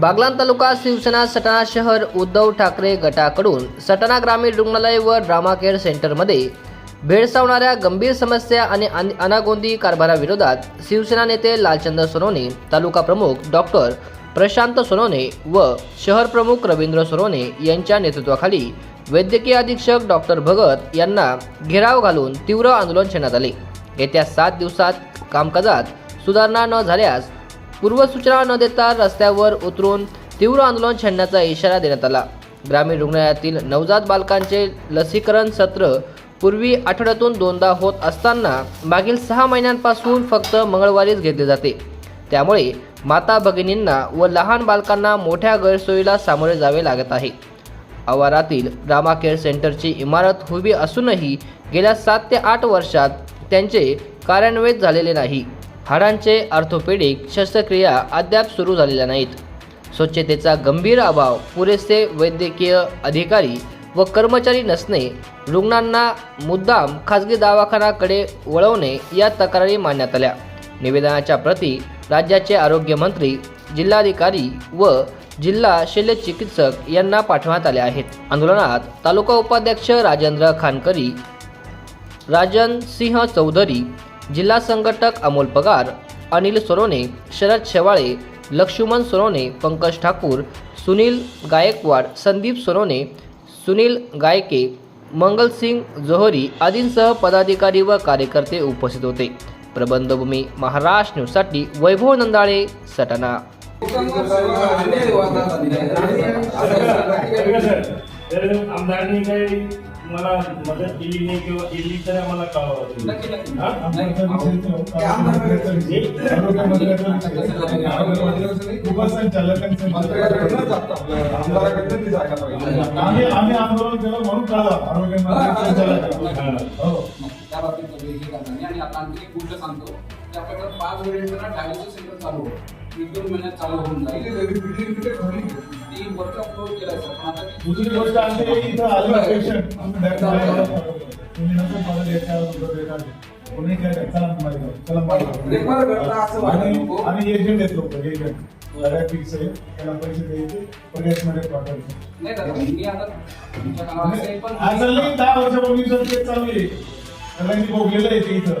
बागलाण तालुका शिवसेना सटाणा शहर उद्धव ठाकरे गटाकडून सटाणा ग्रामीण रुग्णालय व ड्रामा केअर सेंटरमध्ये भेडसावणाऱ्या गंभीर समस्या आणि अन- अनागोंदी कारभाराविरोधात शिवसेना नेते लालचंद्र सोनवणे तालुका प्रमुख डॉक्टर प्रशांत सोनवणे व शहर प्रमुख रवींद्र सोनवणे यांच्या नेतृत्वाखाली वैद्यकीय अधीक्षक डॉक्टर भगत यांना घेराव घालून तीव्र आंदोलन छेडण्यात आले. येत्या सात दिवसात कामकाजात सुधारणा न झाल्यास पूर्वसूचना न देता रस्त्यावर उतरून तीव्र आंदोलन छेडण्याचा इशारा देण्यात आला. ग्रामीण रुग्णालयातील नवजात बालकांचे लसीकरण सत्र पूर्वी आठवड्यातून दोनदा होत असताना मागील सहा महिन्यांपासून फक्त मंगळवारीच घेतले जाते. त्यामुळे माता भगिनींना व लहान बालकांना मोठ्या गैरसोयीला सामोरे जावे लागत आहे. आवारातील रामा केअर सेंटरची इमारत उभी असूनही गेल्या सात ते आठ वर्षात त्यांचे कार्यान्वित झालेले नाही. हाडांचे ऑर्थोपेडिक शस्त्रक्रिया अद्याप सुरू झालेल्या नाहीत. स्वच्छतेचा गंभीर अभाव पुरेसे वैद्यकीय अधिकारी व कर्मचारी नसणे रुग्णांना मुद्दाम खाजगी दवाखान्याकडे वळवणे या तक्रारी मांडण्यात आल्या. निवेदनाच्या प्रती राज्याचे आरोग्यमंत्री जिल्हाधिकारी व जिल्हा शल्य चिकित्सक यांना पाठवण्यात आले आहेत. आंदोलनात तालुका उपाध्यक्ष राजेंद्र खानकरी राजन सिंह चौधरी जिल्हा संघटक अमोल पगार अनिल सोरोने शरद शेवाळे लक्ष्मण सोरोने पंकज ठाकूर सुनील गायकवाड संदीप सोरोने सुनील गायके मंगलसिंग जोहरी आदींसह पदाधिकारी व कार्यकर्ते उपस्थित होते. प्रबंधभूमी महाराष्ट्र न्यूजसाठी वैभव नंदाळे सटाणा. आमदारांनी काही मला मदत केली नाही किंवा केली तर आम्हाला कळवा हा? आम्ही आम्ही आंदोलन केलं म्हणून कळलं आरोग्य मंत्री. हो हे करताना आणि आता आणखी एक गोष्ट सांगतो आपल्याकडे पाच वेळेला डायलिसिस सेंटर चालू एक दोन महिन्यात चालू होऊन जाईल. ती केलाय सर पण आता दुसरी गोष्ट की इथं आलेला पेशंट तुम्ही नंतर मला देता नंतर देणार कोणी काय. चला जाऊ. चला करता असं वाटतं आणि एजंट लोक त्याला मी चाललंय दहा वर्षापूर्वी सर ते चालू आहे सगळ्यांनी भोगलेलं आहे ते इथं.